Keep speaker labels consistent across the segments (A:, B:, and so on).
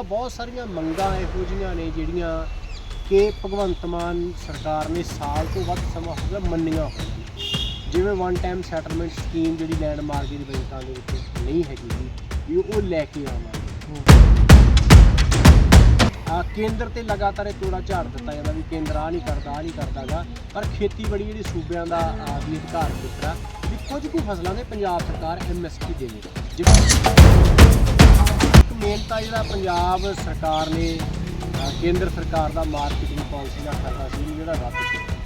A: ਬਹੁਤ ਸਾਰੀਆਂ ਮੰਗਾਂ ਇਹੋ ਜਿਹੀਆਂ ਨੇ ਜਿਹੜੀਆਂ ਕਿ ਭਗਵੰਤ ਮਾਨ ਸਰਕਾਰ ਨੇ ਸਾਲ ਤੋਂ ਵੱਧ ਸਮਾਂ ਹੋ ਗਿਆ ਮੰਨੀਆਂ ਹੋਈਆਂ। ਜਿਵੇਂ ਵਨ ਟਾਈਮ ਸੈਟਲਮੈਂਟ ਸਕੀਮ ਜਿਹੜੀ ਲੈਂਡ ਮਾਰਕੀਟ ਬੈਂਕਾਂ ਦੇ ਵਿੱਚ ਨਹੀਂ ਹੈਗੀ ਜੀ, ਵੀ ਉਹ ਲੈ ਕੇ ਆਵਾਂਗੇ। ਆ ਕੇਂਦਰ ਤੇ ਲਗਾਤਾਰ ਇਹ ਤੋੜਾ ਝਾੜ ਦਿੱਤਾ ਜਾਂਦਾ ਵੀ ਕੇਂਦਰ ਆ ਨਹੀਂ ਕਰਦਾ ਆ ਨਹੀਂ ਕਰਦਾਗਾ, ਪਰ ਖੇਤੀਬਾੜੀ ਜਿਹੜੀ ਸੂਬਿਆਂ ਦਾ ਆਦਮੀ ਅਧਿਕਾਰ ਖੇਤਰ ਆ, ਵੀ ਕੁਝ ਕੁ ਫਸਲਾਂ ਦੇ ਪੰਜਾਬ ਸਰਕਾਰ ਐਮਐਸਪੀ ਦੇਵੇ ਜਿਵੇਂ ਮੇਨ ਤਾਂ ਜਿਹੜਾ ਪੰਜਾਬ ਸਰਕਾਰ ਨੇ ਅ, ਕੇਂਦਰ ਸਰਕਾਰ ਦਾ ਮਾਰਕੀਟਿੰਗ ਪਾਲਿਸੀ ਦਾ ਖਰਚਾ ਸੀ ਜਿਹੜਾ ਰੱਦ ਕੀਤਾ।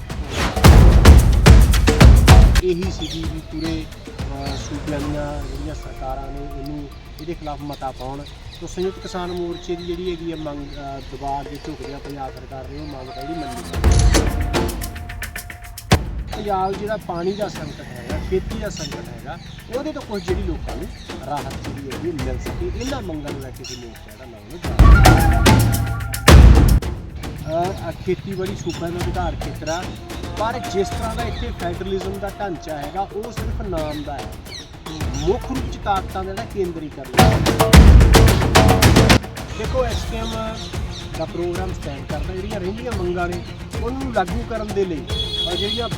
A: ਇਹੀ ਸੀਗੀ ਵੀ ਪੂਰੇ ਅ, ਸੂਬਿਆਂ ਦੀਆਂ ਜਿਹੜੀਆਂ ਸਰਕਾਰਾਂ ਨੇ ਇਹਨੂੰ ਇਹਦੇ ਖਿਲਾਫ ਮਤਾ ਪਾਉਣ। ਤੋ ਸੰਯੁਕਤ ਕਿਸਾਨ ਮੋਰਚੇ ਦੀ ਜਿਹੜੀ ਹੈਗੀ ਹੈ ਮੰਗ ਅ, ਦਬਾਅ ਦੇ ਝੁਕਦਿਆਂ ਪੰਜਾਬ ਸਰਕਾਰ ਨੇ ਉਹ ਮੰਗ ਜਿਹੜੀ ਮੰਨੀ। ਪੰਜਾਬ ਜਿਹੜਾ ਪਾਣੀ ਦਾ ਸੰਕਟ ਹੈਗਾ, ਖੇਤੀ ਦਾ ਸੰਕਟ ਹੈਗਾ, ਉਹਦੇ ਤੋਂ ਕੁਝ ਜਿਹੜੀ ਲੋਕਾਂ ਨੂੰ ਰਾਹਤ ਜਿਹੜੀ ਹੈਗੀ ਮਿਲ ਸਕੇ। ਇਹਨਾਂ ਮੰਗਾਂ ਨੂੰ ਲੈ ਕੇ ਵੀ ਮੋਰਚਾ ਜਿਹੜਾ ਲਾਉਣਾ ਚਾਹੀਦਾ ਅ ਖੇਤੀਬਾੜੀ ਸੂਬਿਆਂ ਦਾ ਅਧਿਕਾਰ ਖੇਤਰ ਆ, ਪਰ ਜਿਸ ਤਰ੍ਹਾਂ ਦਾ ਇੱਥੇ ਫੈਡਰਲਿਜ਼ਮ ਦਾ ਢਾਂਚਾ ਹੈਗਾ, ਉਹ ਸਿਰਫ ਨਾਮ ਦਾ ਹੈ। ਮੁੱਖ ਰੂਪ ਚ ਤਾਕਤਾਂ ਦਾ ਜਿਹੜਾ ਕੇਂਦਰੀਕਰਨ ਹੈ। ਦੇਖੋ ਐਸਕੇਐਮ ਦਾ ਪ੍ਰੋਗਰਾਮ ਸਟੈਂਡ ਕਰਦਾ, ਜਿਹੜੀਆਂ ਰਹਿੰਦੀਆਂ ਮੰਗਾਂ ਨੇ, ਉਹਨੂੰ ਲਾਗੂ ਕਰਨ ਦੇ ਲਈ ਔਰ ਜਿਹੜੀਆਂ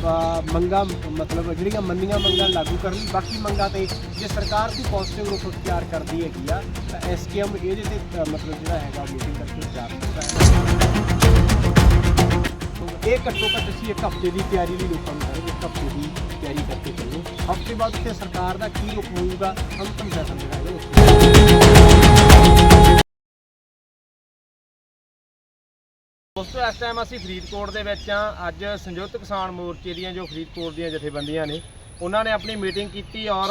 A: ਮੰਗਾਂ, ਮਤਲਬ ਜਿਹੜੀਆਂ ਮੰਨੀਆਂ ਮੰਗਾਂ ਲਾਗੂ ਕਰਨ ਲਈ, ਬਾਕੀ ਮੰਗਾਂ ਤੇ ਜੇ ਸਰਕਾਰ ਕੋਈ ਪੋਜ਼ਿਟਿਵ ਰੁਖ ਅਖਤਿਆਰ ਕਰਦੀ ਹੈਗੀ ਆ, ਤਾਂ ਐਸਕੇਐਮ ਇਹਦੇ ਤੇ ਮਤਲਬ ਜਿਹੜਾ ਹੈਗਾ ਮੀਟਿੰਗ ਕਰਕੇ ਵਿਚਾਰ ਕਰਦਾ ਹੈ। ਇਹ ਘੱਟੋ ਘੱਟ ਅਸੀਂ ਇੱਕ ਹਫ਼ਤੇ ਦੀ ਤਿਆਰੀ ਲਈ ਲੋਕਾਂ ਨੂੰ ਕਹਾਂਗੇ ਇੱਕ ਹਫ਼ਤੇ ਦੀ ਤਿਆਰੀ ਕਰਕੇ ਚੱਲੋ। ਹਫ਼ਤੇ ਬਾਅਦ ਤੇ ਸਰਕਾਰ ਦਾ ਕੀ ਰੁਖ ਹੋਊਗਾ ਅੰਤਮ ਫੈਸਲਾ ਜਿਹੜਾ ਹੈ।
B: ਦੋਸਤੋ ਇਸ ਟਾਈਮ ਅਸੀਂ ਫਰੀਦਕੋਟ ਦੇ ਵਿੱਚ ਆ ਅੱਜ ਸੰਯੁਕਤ ਕਿਸਾਨ ਮੋਰਚੇ ਦੀਆਂ ਜੋ ਫਰੀਦਕੋਟ ਦੀਆਂ ਜਥੇਬੰਦੀਆਂ ਨੇ ਉਹਨਾਂ ਨੇ ਆਪਣੀ ਮੀਟਿੰਗ ਕੀਤੀ ਔਰ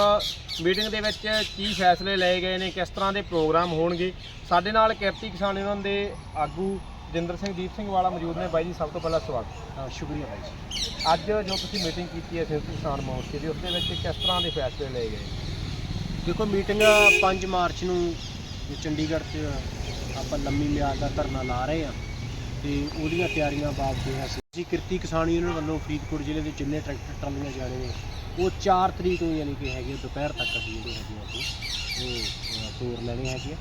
B: ਮੀਟਿੰਗ ਦੇ ਵਿੱਚ ਕੀ ਫੈਸਲੇ ਲਏ ਗਏ ਨੇ ਕਿਸ ਤਰ੍ਹਾਂ ਦੇ ਪ੍ਰੋਗਰਾਮ ਹੋਣਗੇ। ਸਾਡੇ ਨਾਲ ਕਿਰਤੀ ਕਿਸਾਨ ਯੂਨੀਅਨ ਦੇ ਆਗੂ ਜਿੰਦਰ ਸਿੰਘ ਦੀਪ ਸਿੰਘ ਵਾਲਾ ਮੌਜੂਦ ਨੇ। ਬਾਈ ਜੀ ਸਭ ਤੋਂ ਪਹਿਲਾਂ ਸਵਾਗਤ।
A: ਸ਼ੁਕਰੀਆ ਭਾਈ ਜੀ।
B: ਅੱਜ ਜੋ ਤੁਸੀਂ ਮੀਟਿੰਗ ਕੀਤੀ ਹੈ ਸੰਯੁਕਤ ਕਿਸਾਨ ਮੋਰਚੇ ਦੀ ਉਸ ਦੇ ਵਿੱਚ ਕਿਸ ਤਰ੍ਹਾਂ ਦੇ ਫੈਸਲੇ ਲਏ ਗਏ?
A: ਦੇਖੋ ਮੀਟਿੰਗ 5 ਮਾਰਚ ਨੂੰ ਚੰਡੀਗੜ੍ਹ 'ਚ ਆਪਾਂ ਲੰਮੀ ਮਿਆਦ ਦਾ ਧਰਨਾ ਲਾ ਰਹੇ ਹਾਂ। ਤੇ ਉਹਦੀਆਂ ਤਿਆਰੀਆਂ ਬਾਬਤ ਜੋ ਹੈ ਅਸੀਂ ਕਿਰਤੀ ਕਿਸਾਨ ਯੂਨੀਅਨ ਵੱਲੋਂ ਫਰੀਦਕੋਟ ਜ਼ਿਲ੍ਹੇ ਦੇ ਜਿੰਨੇ ਟਰੈਕਟਰ ਟਰਾਲੀਆਂ ਜਾਣੇ ਨੇ ਉਹ 4 ਤਰੀਕ ਨੂੰ ਯਾਨੀ ਕਿ ਹੈਗੇ ਦੁਪਹਿਰ ਤੱਕ ਅਸੀਂ ਜਿਹੜੇ ਹੈਗੇ ਆ ਉਹ ਤੋਰ ਲੈਣੇ ਹੈਗੇ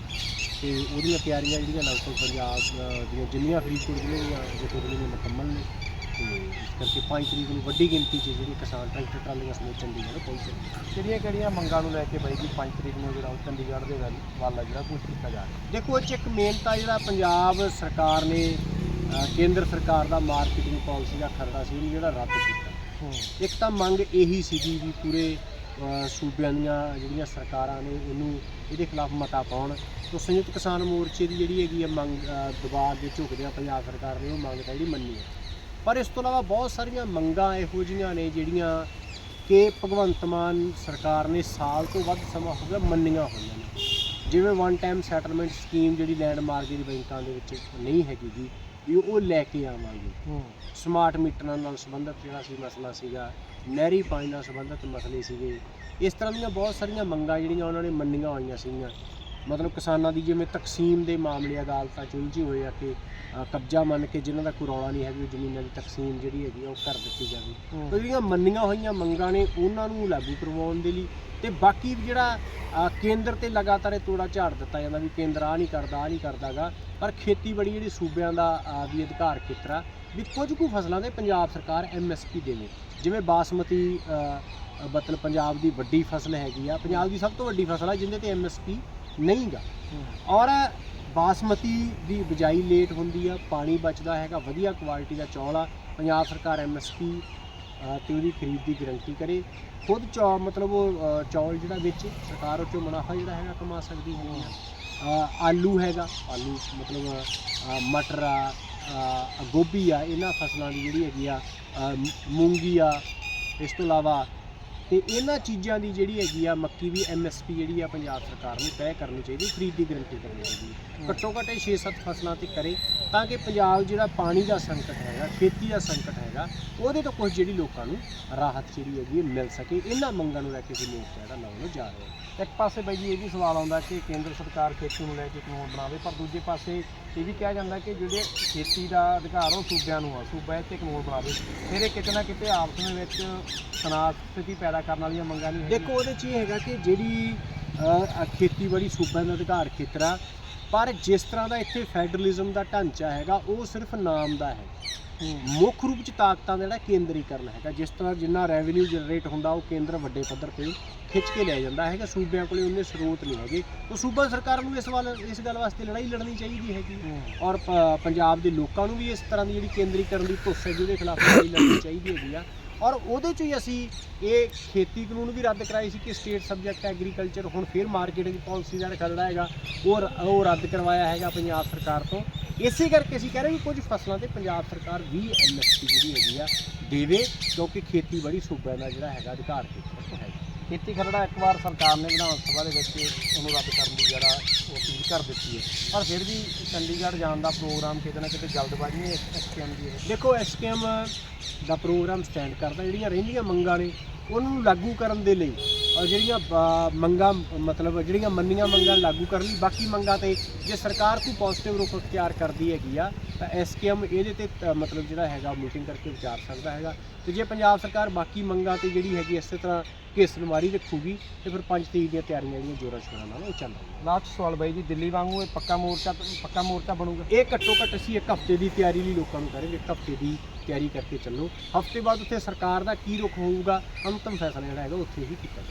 A: ਤੇ ਉਹਦੀਆਂ ਤਿਆਰੀਆਂ ਜਿਹੜੀਆਂ ਲਗਭਗ ਪੰਜਾਬ ਦੀਆਂ ਜਿੰਨੀਆਂ ਫਰੀਦਕੋਟ ਜ਼ਿਲ੍ਹੇ ਦੀਆਂ ਜਥੇਬੰਦੀਆਂ ਮੁਕੰਮਲ ਨੇ। ਤੇ ਇਸ ਕਰਕੇ 5 ਤਰੀਕ ਨੂੰ ਵੱਡੀ ਗਿਣਤੀ 'ਚ ਜਿਹੜੀ ਕਿਸਾਨ ਟਰੈਕਟਰ ਟਰਾਲੀਆਂ ਸਮੇਤ ਚੰਡੀਗੜ੍ਹ ਪਹੁੰਚੇ
B: ਕਿਹੜੀਆਂ ਕਿਹੜੀਆਂ ਮੰਗਾਂ ਨੂੰ ਲੈ ਕੇ ਬਾਈ ਜੀ 5 ਤਰੀਕ ਨੂੰ ਜਿਹੜਾ ਚੰਡੀਗੜ੍ਹ ਦੇ ਵੱਲ ਵੱਲ ਜਿਹੜਾ ਕੁਝ ਕੀਤਾ ਜਾ ਰਿਹਾ?
A: ਦੇਖੋ ਇਹ 'ਚ ਇੱਕ ਮੇਨ ਤਾਂ ਜਿਹੜਾ ਪੰਜਾਬ ਸਰਕਾਰ ਨੇ ਕੇਂਦਰ ਸਰਕਾਰ ਦਾ ਮਾਰਕੀਟਿੰਗ ਪਾਲਿਸੀ ਦਾ ਖਰੜਾ ਸੀ ਉਹਨੂੰ ਜਿਹੜਾ ਰੱਦ ਕੀਤਾ। ਇੱਕ ਤਾਂ ਮੰਗ ਇਹੀ ਸੀਗੀ ਵੀ ਪੂਰੇ ਸੂਬਿਆਂ ਦੀਆਂ ਜਿਹੜੀਆਂ ਸਰਕਾਰਾਂ ਨੇ ਇਹਨੂੰ ਇਹਦੇ ਖਿਲਾਫ ਮਤਾ ਪਾਉਣ। ਤੋ ਸੰਯੁਕਤ ਕਿਸਾਨ ਮੋਰਚੇ ਦੀ ਜਿਹੜੀ ਹੈਗੀ ਹੈ ਮੰਗ ਦਬਾਅ ਦੇ ਝੁਕਦਿਆਂ ਪੰਜਾਬ ਸਰਕਾਰ ਨੇ ਉਹ ਮੰਗ ਤਾਂ ਜਿਹੜੀ ਮੰਨੀ ਹੈ ਪਰ ਇਸ ਤੋਂ ਇਲਾਵਾ ਬਹੁਤ ਸਾਰੀਆਂ ਮੰਗਾਂ ਇਹੋ ਜਿਹੀਆਂ ਨੇ ਜਿਹੜੀਆਂ ਕਿ ਭਗਵੰਤ ਮਾਨ ਸਰਕਾਰ ਨੇ ਸਾਲ ਤੋਂ ਵੱਧ ਸਮਾਂ ਹੋ ਗਿਆ ਮੰਨੀਆਂ ਹੋਈਆਂ ਨੇ। ਜਿਵੇਂ ਵਨ ਟਾਈਮ ਸੈਟਲਮੈਂਟ ਸਕੀਮ ਜਿਹੜੀ ਲੈਂਡ ਮਾਰਕੀਟ ਬੈਂਕਾਂ ਦੇ ਵਿੱਚ ਨਹੀਂ ਹੈਗੀ ਜੀ ਵੀ ਉਹ ਲੈ ਕੇ ਆਵਾਂਗੇ। ਸਮਾਰਟ ਮੀਟਰਾਂ ਨਾਲ ਸੰਬੰਧਿਤ ਜਿਹੜਾ ਸੀ ਮਸਲਾ ਸੀਗਾ ਨਹਿਰੀ ਪਾਣੀ ਨਾਲ ਸੰਬੰਧਿਤ ਮਸਲੇ ਸੀਗੇ। ਇਸ ਤਰ੍ਹਾਂ ਦੀਆਂ ਬਹੁਤ ਸਾਰੀਆਂ ਮੰਗਾਂ ਜਿਹੜੀਆਂ ਉਹਨਾਂ ਨੇ ਮੰਨੀਆਂ ਹੋਈਆਂ ਸੀਗੀਆਂ। ਮਤਲਬ ਕਿਸਾਨਾਂ ਦੀ ਜਿਵੇਂ ਤਕਸੀਮ ਦੇ ਮਾਮਲੇ ਅਦਾਲਤਾਂ 'ਚ ਉਲਝੇ ਹੋਏ ਆ ਕਿ ਕਬਜ਼ਾ ਮੰਨ ਕੇ ਜਿਨ੍ਹਾਂ ਦਾ ਕੋਈ ਰੌਲਾ ਨਹੀਂ ਹੈਗੀ ਉਹ ਜ਼ਮੀਨਾਂ ਦੀ ਤਕਸੀਮ ਜਿਹੜੀ ਹੈਗੀ ਉਹ ਕਰ ਦਿੱਤੀ ਜਾਵੇ। ਜਿਹੜੀਆਂ ਮੰਨੀਆਂ ਹੋਈਆਂ ਮੰਗਾਂ ਨੇ ਉਹਨਾਂ ਨੂੰ ਲਾਗੂ ਕਰਵਾਉਣ ਦੇ ਲਈ ਤੇ ਬਾਕੀ ਵੀ ਜਿਹੜਾ ਕੇਂਦਰ ਤੇ ਲਗਾਤਾਰ ਇਹ ਤੋੜਾ ਝਾੜ ਦਿੱਤਾ ਜਾਂਦਾ ਵੀ ਕੇਂਦਰ ਆ ਨਹੀਂ ਕਰਦਾ ਆ ਨਹੀਂ ਕਰਦਾਗਾ ਪਰ ਖੇਤੀਬਾੜੀ ਜਿਹੜੀ ਸੂਬਿਆਂ ਦਾ ਵੀ ਅਧਿਕਾਰ ਖੇਤਰ ਆ ਵੀ ਕੁਝ ਕੁ ਫਸਲਾਂ ਦੇ ਪੰਜਾਬ ਸਰਕਾਰ ਐਮਐਸਪੀ ਦੇਵੇ। ਜਿਵੇਂ ਬਾਸਮਤੀ ਅ, ਮਤਲਬ ਪੰਜਾਬ ਦੀ ਵੱਡੀ ਫਸਲ ਹੈਗੀ ਆ ਪੰਜਾਬ ਦੀ ਸਭ ਤੋਂ ਵੱਡੀ ਫਸਲ ਆ ਜਿੰਦੇ ਤੇ ਐਮਐਸਪੀ ਨਹੀਂਗਾ। ਔਰ ਬਾਸਮਤੀ ਦੀ ਬਿਜਾਈ ਲੇਟ ਹੁੰਦੀ ਆ ਪਾਣੀ ਬਚਦਾ ਹੈਗਾ ਵਧੀਆ ਕੁਆਲਿਟੀ ਦਾ ਚੌਲ ਆ ਪੰਜਾਬ ਸਰਕਾਰ ਐਮਐਸਪੀ ਤੇ ਉਹਦੀ ਖਰੀਦ ਦੀ ਗਰੰਟੀ ਕਰੇ। ਖੁਦ ਚੌ ਮਤਲਬ ਉਹ ਚੌਲ ਜਿਹੜਾ ਵਿੱਚ ਸਰਕਾਰ ਉਹ ਚੋਂ ਮੁਨਾਫਾ ਜਿਹੜਾ ਹੈਗਾ ਕਮਾ ਸਕਦੀ ਅ, ਆਲੂ ਹੈਗਾ ਆਲੂ ਮਤਲਬ ਮਟਰ ਆ ਗੋਭੀ ਆ ਇਹਨਾਂ ਫਸਲਾਂ ਦੀ ਜਿਹੜੀ ਹੈਗੀ ਆ ਮੂੰਗੀ ਆ ਇਸ ਤੋਂ ਇਲਾਵਾ ਤੇ ਇਹਨਾਂ ਚੀਜ਼ਾਂ ਦੀ ਜਿਹੜੀ ਹੈਗੀ ਆ ਮੱਕੀ ਦੀ ਐਮਐਸਪੀ ਜਿਹੜੀ ਆ ਪੰਜਾਬ ਸਰਕਾਰ ਨੂੰ ਤੈਅ ਕਰਨੀ ਚਾਹੀਦੀ ਖਰੀਦ ਦੀ ਗਰੰਟੀ ਕਰਨੀ ਚਾਹੀਦੀ। ਹੈ। ਘੱਟੋ ਘੱਟ ਇਹ 6-7 ਫਸਲਾਂ ਤੇ ਕਰੇ। ਤਾਂ ਕਿ ਪੰਜਾਬ ਜਿਹੜਾ ਪਾਣੀ ਦਾ ਸੰਕਟ ਹੈਗਾ, ਖੇਤੀ ਦਾ ਸੰਕਟ ਹੈਗਾ, ਉਹਦੇ ਤੋਂ ਕੁਝ ਜਿਹੜੀ ਲੋਕਾਂ ਨੂੰ ਰਾਹਤ ਜਿਹੜੀ ਹੈਗੀ ਹੈ, ਮਿਲ ਸਕੇ। ਇਹਨਾਂ ਮੰਗਾਂ ਨੂੰ ਲੈ ਕੇ ਵੀ ਲੋਕ ਜਿਹੜਾ ਲਾਉਣ ਜਾ ਰਹੇ ਹਾਂ।
B: ਇੱਕ ਪਾਸੇ ਬਾਈ ਜੀ ਇਹ ਵੀ ਸਵਾਲ ਆਉਂਦਾ ਕਿ ਕੇਂਦਰ ਸਰਕਾਰ ਖੇਤੀ ਨੂੰ ਲੈ ਕੇ ਕਾਨੂੰਨ ਬਣਾਵੇ, ਪਰ ਦੂਜੇ ਪਾਸੇ ਇਹ ਵੀ ਕਿਹਾ ਜਾਂਦਾ ਕਿ ਜਿਹੜੇ ਖੇਤੀ ਦਾ ਅਧਿਕਾਰ ਉਹ ਸੂਬਿਆਂ ਨੂੰ ਆ, ਸੂਬਾ ਇੱਥੇ ਕਾਨੂੰਨ ਬਣਾਵੇ ਫਿਰ ਇਹ ਕਿਤੇ ਨਾ ਕਿਤੇ ਆਪਸ ਦੇ ਵਿੱਚ ਤਣਾਅ ਸਥਿਤੀ ਪੈਦਾ ਕਰਨ ਵਾਲੀਆਂ ਮੰਗਾਂ ਨਹੀਂ
A: ਦੇਖੋ, ਉਹਦੇ 'ਚ ਇਹ ਹੈਗਾ ਕਿ ਜਿਹੜੀ ਖੇਤੀਬਾੜੀ ਸੂਬਿਆਂ ਦਾ ਅਧਿਕਾਰ ਖੇਤਰ ਆ ਪਰ ਜਿਸ ਤਰ੍ਹਾਂ ਦਾ ਇੱਥੇ ਫੈਡਰਲਿਜ਼ਮ ਦਾ ਢਾਂਚਾ ਹੈਗਾ ਉਹ ਸਿਰਫ ਨਾਮ ਦਾ ਹੈ। ਮੁੱਖ ਰੂਪ ਚ ਤਾਕਤਾਂ ਦਾ ਜਿਹੜਾ ਕੇਂਦਰੀਕਰਨ ਹੈਗਾ ਜਿਸ ਤਰ੍ਹਾਂ ਜਿੰਨਾ ਰੈਵਨਿਊ ਜਨਰੇਟ ਹੁੰਦਾ ਉਹ ਕੇਂਦਰ ਵੱਡੇ ਪੱਧਰ ਤੇ ਖਿੱਚ ਕੇ ਲੈ ਜਾਂਦਾ ਹੈਗਾ। ਸੂਬਿਆਂ ਕੋਲੇ ਉਹਨੇ ਸਰੋਤ ਨਹੀਂ ਹੈਗੇ। ਉਹ ਸੂਬਾ ਸਰਕਾਰ ਨੂੰ ਇਸ ਵੱਲ ਇਸ ਗੱਲ ਵਾਸਤੇ ਲੜਾਈ ਲੜਨੀ ਚਾਹੀਦੀ ਹੈਗੀ। ਔਰ ਪੰਜਾਬ ਦੇ ਲੋਕਾਂ ਨੂੰ ਵੀ ਇਸ ਤਰ੍ਹਾਂ ਦੀ ਜਿਹੜੀ ਕੇਂਦਰੀਕਰਨ ਦੀ ਧੁੱਸ ਹੈ ਜਿਹਦੇ ਖਿਲਾਫ ਲੜਾਈ ਲੜਨੀ ਚਾਹੀਦੀ ਹੈਗੀ ਆ। ਔਰ ਉਹਦੇ 'ਚ ਹੀ ਅਸੀਂ ਇਹ ਖੇਤੀ ਕਾਨੂੰਨ ਵੀ ਰੱਦ ਕਰਾਏ ਸੀ ਕਿ ਸਟੇਟ ਸਬਜੈਕਟ ਐਗਰੀਕਲਚਰ ਹੁਣ ਫਿਰ ਮਾਰਕੀਟਿੰਗ ਪਾਲਿਸੀ ਦਾ ਖਰੜਾ ਹੈਗਾ, ਉਹ ਰ- ਉਹ ਰੱਦ ਕਰਵਾਇਆ ਹੈਗਾ ਪੰਜਾਬ ਸਰਕਾਰ ਤੋਂ। ਇਸੇ ਕਰਕੇ ਅਸੀਂ ਕਹਿ ਰਹੇ ਵੀ ਕੁਝ ਫਸਲਾਂ ਤੇ ਪੰਜਾਬ ਸਰਕਾਰ ਵੀ ਐਮਐਸਪੀ ਜਿਹੜੀ ਹੈਗੀ ਆ ਦੇਵੇ ਕਿਉਂਕਿ ਖੇਤੀਬਾੜੀ ਸੂਬਿਆਂ ਦਾ ਜਿਹੜਾ ਹੈਗਾ ਅਧਿਕਾਰ ਖੇਤਰ ਹੈ
B: ਖੇਤੀ ਖਰੜਾ ਇੱਕ ਵਾਰ ਸਰਕਾਰ ਨੇ ਵਿਧਾਨ ਸਭਾ ਦੇ ਵਿੱਚ ਉਹਨੂੰ ਰੱਦ ਕਰਨ ਦੀ ਜਿਹੜਾ ਉਹ ਅਪੀਲ ਕਰ ਦਿੱਤੀ ਹੈ। ਪਰ ਫਿਰ ਵੀ ਚੰਡੀਗੜ੍ਹ ਜਾਣ ਦਾ ਪ੍ਰੋਗਰਾਮ ਕਿਤੇ ਨਾ ਕਿਤੇ ਜਲਦਬਾਜ਼ੀ ਨੇ ਐਸਕੇਐਮ ਦੀ ਇਹ।
A: ਦੇਖੋ, ਐਸਕੇਐਮ ਦਾ ਪ੍ਰੋਗਰਾਮ ਸਟੈਂਡ ਕਰਦਾ, ਜਿਹੜੀਆਂ ਰਹਿੰਦੀਆਂ ਮੰਗਾਂ ਨੇ, ਉਹਨੂੰ ਲਾਗੂ ਕਰਨ ਦੇ ਲਈ ਔਰ ਜਿਹੜੀਆਂ ਮੰਗਾਂ, ਮਤਲਬ ਜਿਹੜੀਆਂ ਮੰਨੀਆਂ ਮੰਗਾਂ ਲਾਗੂ ਕਰਨ ਲਈ ਬਾਕੀ ਮੰਗਾਂ ਤੇ ਜੇ ਸਰਕਾਰ ਕੋਈ ਪੋਜ਼ਿਟਿਵ ਰੁਖ ਅਖਤਿਆਰ ਕਰਦੀ ਹੈਗੀ ਆ ਤਾਂ ਐਸਕੇਐਮ ਇਹਦੇ ਤੇ ਤ- ਮਤਲਬ ਜਿਹੜਾ ਹੈਗਾ ਮੀਟਿੰਗ ਕਰਕੇ ਵਿਚਾਰ ਸਕਦਾ ਹੈਗਾ। ਤੇ ਜੇ ਪੰਜਾਬ ਸਰਕਾਰ ਬਾਕੀ ਮੰਗਾਂ ਤੇ ਜਿਹੜੀ ਹੈਗੀ ਇਸੇ ਤਰ੍ਹਾਂ ਘੇਸਲਮਾਰੀ ਰੱਖੂਗੀ ਤੇ ਫਿਰ ਪੰਜ ਤਰੀਕ ਦੀਆਂ ਤਿਆਰੀਆਂ ਜਿਹੜੀਆਂ ਜੋਰਾਂ ਸ਼ੋਰਾਂ ਨਾਲ ਉਹ ਚੱਲ ਰਹੀਆਂ।
B: ਲਾਸਟ ਸਵਾਲ ਬਾਈ ਜੀ ਦਿੱਲੀ ਵਾਂਗੂ ਇਹ ਪੱਕਾ ਮੋਰਚਾ ਪੱਕਾ ਮੋਰਚਾ ਬਣੂਗਾ?
A: ਇਹ ਘੱਟੋ ਘੱਟ ਅਸੀਂ ਇੱਕ ਹਫ਼ਤੇ ਦੀ ਤਿਆਰੀ ਲਈ ਲੋਕਾਂ ਨੂੰ ਕਰਾਂਗੇ ਇੱਕ ਹਫ਼ਤੇ ਦੀ ਤਿਆਰੀ ਕਰਕੇ ਚੱਲੋ। ਹਫ਼ਤੇ ਬਾਅਦ ਉੱਥੇ ਸਰਕਾਰ ਦਾ ਕੀ ਰੁਖ ਹੋਊਗਾ ਅੰਤਮ ਫੈਸਲਾ ਜਿਹੜਾ ਹੈਗਾ ਉੱਥੇ ਹੀ ਕੀਤਾ ਜਾਊਗਾ।